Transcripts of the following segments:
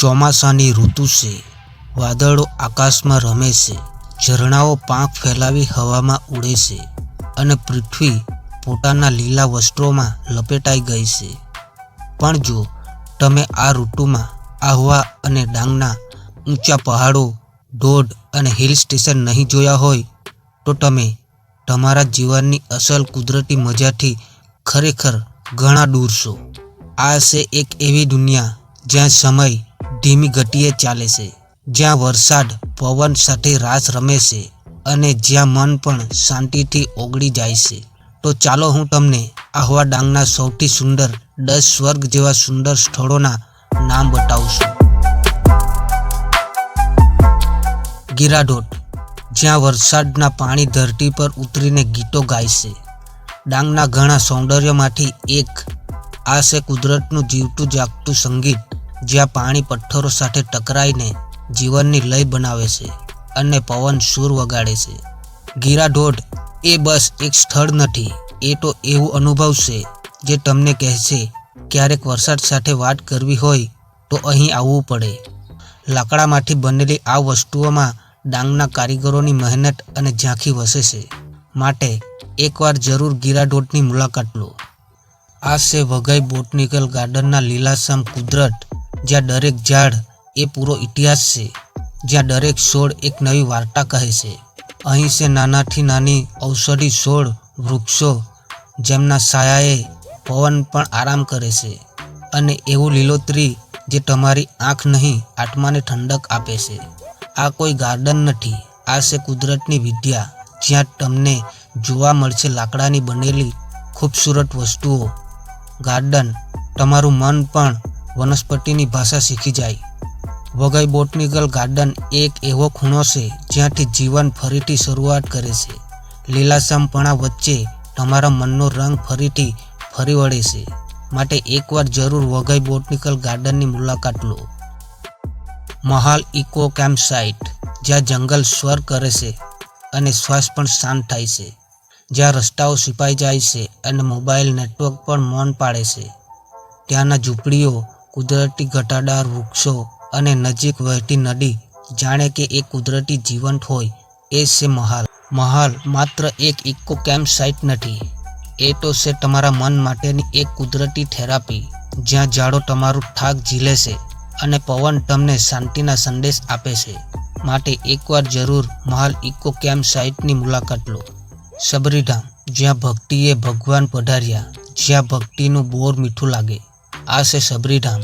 ચોમાસાની ઋતુ છે. વાદળો આકાશમાં રમે છે. ઝરણાઓ પાંખ ફેલાવી હવામાં ઉડે છે અને પૃથ્વી પોતાના લીલા વસ્ત્રોમાં લપેટાઈ ગઈ છે. પણ જો તમે આ ઋતુમાં આહવા અને ડાંગના ઊંચા પહાડો ધોધ અને હિલ સ્ટેશન નહીં જોયા હોય, તો તમે તમારા જીવનની અસલ કુદરતી મજાથી ખરેખર ઘણા દૂર છો. આ છે એક એવી દુનિયા જ્યાં સમય ધીમી ગતિએ ચાલે છે. જ્યાં વરસાદ, પવન સાથે રાસ રમે છે અને જ્યાં મન પણ શાંતિથી ઓગળી જાય છે. તો ચાલો હું તમને આહવા ડાંગના સૌથી સુંદર દસ સ્વર્ગ જેવા સુંદર સ્થળોના નામ બતાવું છું. ગીરાઢોટ જ્યાં વરસાદના પાણી ધરતી પર ઉતરીને ગીતો ગાય છે. ડાંગના ઘણા સૌંદર્યમાંથી એક, આ છે કુદરતનું જીવતું જાગતું સંગીત. જ્યાં પાણી પથ્થરો સાથે ટકરાઈને જીવનની લય બનાવે છે અને પવન સૂર વગાડે છે. ગીરાઢોઢ એ બસ એક સ્થળ નથી, એ તો એવું અનુભવ છે જે તમને કહેશે, ક્યારેક વરસાદ સાથે વાત કરવી હોય તો અહીં આવવું પડે. લાકડામાંથી બનેલી આ વસ્તુઓમાં ડાંગના કારીગરોની મહેનત અને ઝાંખી વસે છે. માટે એકવાર જરૂર ગીરાઢોટની મુલાકાત લો. આ છે વઘઈ બોટનિકલ ગાર્ડનના લીલાછમ કુદરત જ્યાં દરેક ઝાડ એ પૂરો ઇતિહાસ છે, જ્યાં દરેક છોડ એક નવી વાર્તા કહે છે. અહીં છે નાનાથી નાની ઔષધિ છોડ, વૃક્ષો, જેમના સાયાએ પવન પણ આરામ કરે છે અને એવું લીલોતરી જે તમારી આંખ નહીં, આત્માને ઠંડક આપે છે. આ કોઈ ગાર્ડન નથી, આ છે કુદરતની વિદ્યા, જ્યાં તમને જોવા મળશે લાકડાની બનેલી ખૂબસૂરત વસ્તુઓ. ગાર્ડન, તમારું મન પણ વનસ્પતિની ભાષા શીખી જાય. વઘઈ બોટનિકલ ગાર્ડન એક એવો ખૂણો છે જ્યાંથી જીવન ફરીથી શરૂઆત કરે છે. લીલાસમપણા વચ્ચે તમારા મનનો રંગ ફરીથી ફરી વળે છે. માટે એકવાર જરૂર વઘઈ બોટનિકલ ગાર્ડનની મુલાકાત લો. મહાલ ઇકો કેમ્પ સાઇટ, જ્યાં જંગલ સ્વર કરે છે અને શ્વાસ પણ શાંત થાય છે. જ્યાં રસ્તાઓ સિપાઈ જાય છે અને મોબાઈલ નેટવર્ક પણ મૌન પાડે છે. ત્યાંના ઝૂંપડીઓ કુદરતી ઘટાડાર વૃક્ષો અને નજીક વહેતી નદી જાણે કે એ કુદરતી જીવંત હોય, એ છે મહાલ. મહાલ માત્ર એક ઇકો કેમ્પ સાઇટ નથી, એ તો છે તમારા મન માટેની એક કુદરતી થેરાપી, જ્યાં ઝાડો તમારું થાક ઝીલે છે અને પવન તમને શાંતિના સંદેશ આપે છે. માટે એકવાર જરૂર મહાલ ઇકો કેમ્પ સાઇટની મુલાકાત લો. સબરીધામ, જ્યાં ભક્તિએ ભગવાન પધાર્યા, જ્યાં ભક્તિનું બોર મીઠું લાગે. આ છે સબરીધામ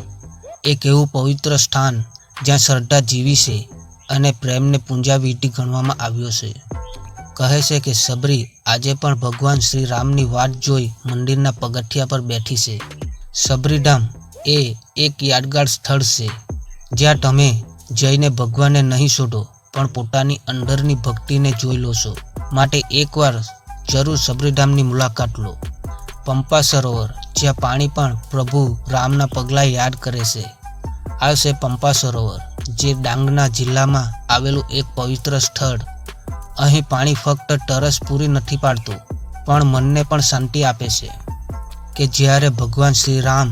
એક એવું પવિત્ર સ્થાન જ્યાં શ્રદ્ધા જીવી છે અને પ્રેમને પૂંજાવિધિ ગણવામાં આવ્યો છે. કહે છે કે સબરી આજે પણ ભગવાન શ્રી રામની વાત જોઈ મંદિરના પગથિયા પર બેઠી છે. સબરીધામ એ એક યાદગાર સ્થળ છે, જ્યાં તમે જઈને ભગવાનને નહીં શોધો, પણ પોતાની અંદરની ભક્તિને જોઈ લો છો. માટે એકવાર જરૂર સબરીધામની મુલાકાત લો. પંપા સરોવર જ્યાં પાણી પણ પ્રભુ રામના પગલાં યાદ કરે છે. આ છે પંપા સરોવર, જે ડાંગના જિલ્લામાં આવેલું એક પવિત્ર સ્થળ. અહીં પાણી ફક્ત તરસ પૂરી નથી પાડતું, પણ મનને પણ શાંતિ આપે છે કે જ્યારે ભગવાન શ્રી રામ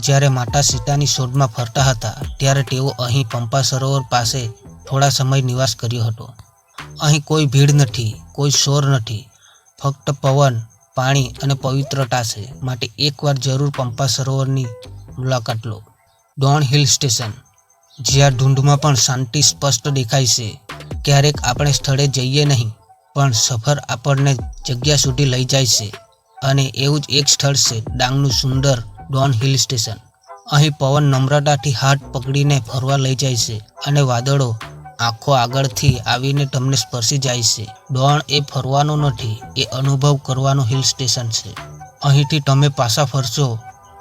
જ્યારે માતા સીતાની શોધમાં ફરતા હતા, ત્યારે તેઓ અહીં પંપા સરોવર પાસે થોડા સમય નિવાસ કર્યો હતો. અહીં કોઈ ભીડ નથી, કોઈ શોર નથી, ફક્ત પવન પાણી અને પવિત્રતા છે. માટે એકવાર જરૂર પંપા સરોવરની મુલાકાત લો. Don hill station. જ્યાં ધૂંધમાં પણ શાંતિ સ્પષ્ટ દેખાય છે. ક્યારેક આપણે સ્થળે જઈએ નહીં, પણ સફર આપણને જગ્યા સુધી લઈ જાય છે. અને એવું જ એક સ્થળ છે ડાંગનું સુંદર ડોન હિલ સ્ટેશન. અહીં પવન નમ્રતાથી હાથ પકડીને ફરવા લઈ જાય છે અને વાદળો આંખો આગળથી આવીને તમને સ્પર્શી જાય છે. ડોણ એ ફરવાનું નથી, એ અનુભવ કરવાનું હિલ સ્ટેશન છે. અહીંથી તમે પાછા ફરશો,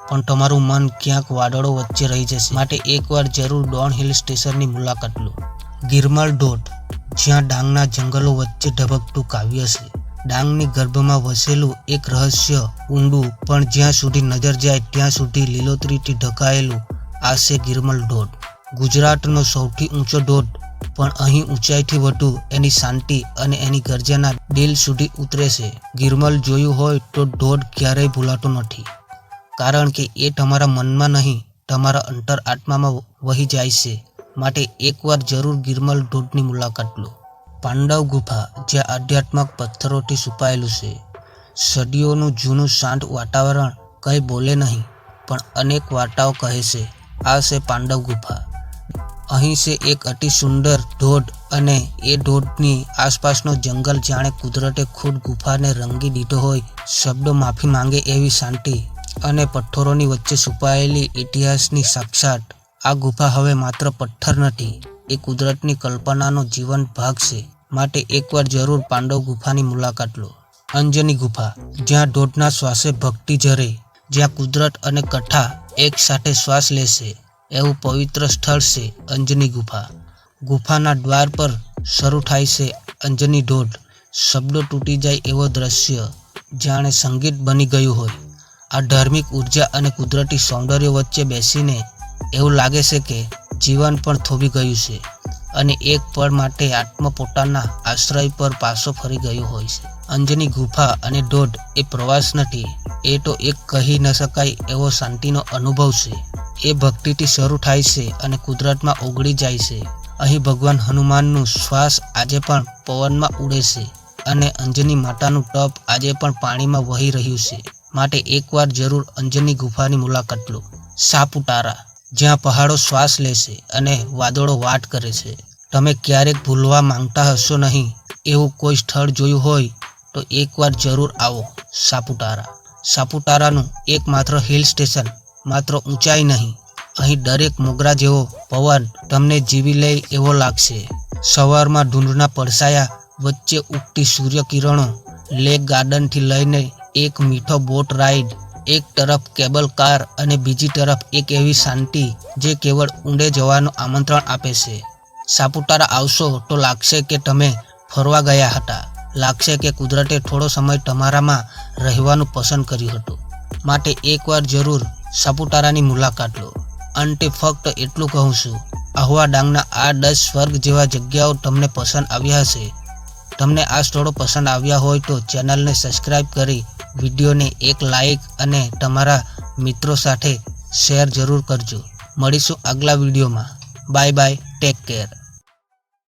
પણ તમારું મન ક્યાંક વાદળો વચ્ચે રહી જશે. માટે એકવાર જરૂર ડોણ હિલ સ્ટેશનની મુલાકાત લો. ગિરમલ ધોધ જ્યાં ડાંગના જંગલો વચ્ચે ધબકતું કાવ્ય છે. ડાંગની ગર્ભમાં વસેલું એક રહસ્ય ઊંડું, પણ જ્યાં સુધી નજર જાય ત્યાં સુધી લીલોતરીથી ઢકાયેલું આ છે ગિરમલ ધોધ ગુજરાતનો સૌથી ઊંચો ધોધ પણ અહીં ઊંચાઈથી વધુ એની શાંતિ અને એની ગરજાના દિલ સુધી ઉતરે છે. ગિરમલ જોયું હોય તો ધોધ ક્યારેય ભૂલાતો નથી. કારણ કે એ તમારા મનમાં નહીં, તમારા અંતર આત્મામાં વહી જાય છે. માટે એકવાર જરૂર ગિરમલ ધોધની મુલાકાત લો. પાંડવ ગુફા જ્યાં આધ્યાત્મક પથ્થરોથી છુપાયેલું છે. સદીઓનું જૂનું શાંત વાતાવરણ કંઈ બોલે નહીં, પણ અનેક વાર્તાઓ કહે છે. આ છે પાંડવ ગુફા. અહીં છે એક અતિ સુંદર ધોધ અને એ ધોધની આસપાસનો જંગલ જાણે કુદરતે ખુદ ગુફાને રંગી દીધો હોય. શબ્દો માફી માંગે એવી શાંતિ અને પથ્થરોની વચ્ચે છુપાયેલી ઇતિહાસની સાક્ષાત. આ ગુફા હવે માત્ર પથ્થર નથી, એ કુદરતની કલ્પનાનો જીવંત ભાગ છે. માટે એકવાર જરૂર પાંડવ ગુફાની મુલાકાત લો. અંજની ગુફા, જ્યાં ધોધના શ્વાસે ભક્તિ ઝરે, જ્યાં કુદરત અને કથા એક સાથે શ્વાસ લેશે. એવું પવિત્ર સ્થળ છે અંજની ગુફા. ગુફાના દ્વાર પર શરૂ થાય છે અંજની ઢોઢ શબ્દો તૂટી જાય એવો દ્રશ્ય જાણે સંગીત બની ગયું હોય. આ ધાર્મિક ઊર્જા અને કુદરતી સૌંદર્ય વચ્ચે બેસીને એવું લાગે છે કે જીવન પણ થોભી ગયું છે અને એક પળ માટે આત્મા પોતાના આશ્રય પર પાછો ફરી ગયો હોય છે. અંજની ગુફા અને ઢોઢ એ પ્રવાસ નથી, એ તો એક કહી ન શકાય એવો શાંતિનો અનુભવ છે. એ ભક્તિથી શરૂ થાય છે અને કુદરતમાં ઓગળી જાય છે. અહીં ભગવાન હનુમાનનું શ્વાસ આજે પણ પવનમાં ઉડે છે અને અંજની માતાનું ટપ આજે પણ પાણીમાં વહી રહ્યું છે. માટે એકવાર જરૂર અંજની ગુફાની મુલાકાત લો. સાપુતારા, જ્યાં પહાડો શ્વાસ લેશે અને વાદળો વાટ કરે છે. તમે ક્યારેક ભૂલવા માંગતા હશો નહીં એવું કોઈ સ્થળ જોયું હોય તો એકવાર જરૂર આવો સાપુતારા. સાપુતારાનું એકમાત્ર હિલ સ્ટેશન માત્ર ઊંચાઈ નહીં, અહીં દરેક મોગરા જેવો પવન તમને જીવી લે એવો લાગશે. સવારમાં ધૂંધના પડસાયા વચ્ચે ઉગતી સૂર્યકિરણો લેક ગાર્ડનથી લઈને એક મીઠો બોટ રાઈડ એક તરફ કેબલ કાર અને બીજી તરફ એક એવી શાંતિ જે કેવળ ઊંડે જવાનું આમંત્રણ આપે છે. સાપુતારા આવશો તો લાગશે કે તમે ફરવા ગયા હતા. લાગશે કે કુદરતે થોડો સમય તમારામાં રહેવાનું પસંદ કર્યું હતું. માટે એકવાર જરૂર સાપુતારાની મુલાકાત લો. અંતે ફક્ત એટલું કહું છું, આહવા ડાંગના આ દસ સ્વર્ગ જેવા જગ્યાઓ તમને પસંદ આવ્યા હશે. તમને આ સ્થળો પસંદ આવ્યા હોય તો ચેનલને સબસ્ક્રાઈબ કરી, વિડીયોને એક લાઈક અને તમારા મિત્રો સાથે શેર જરૂર કરજો. મળીશું આગલા વિડીયોમાં. Bye bye, take care.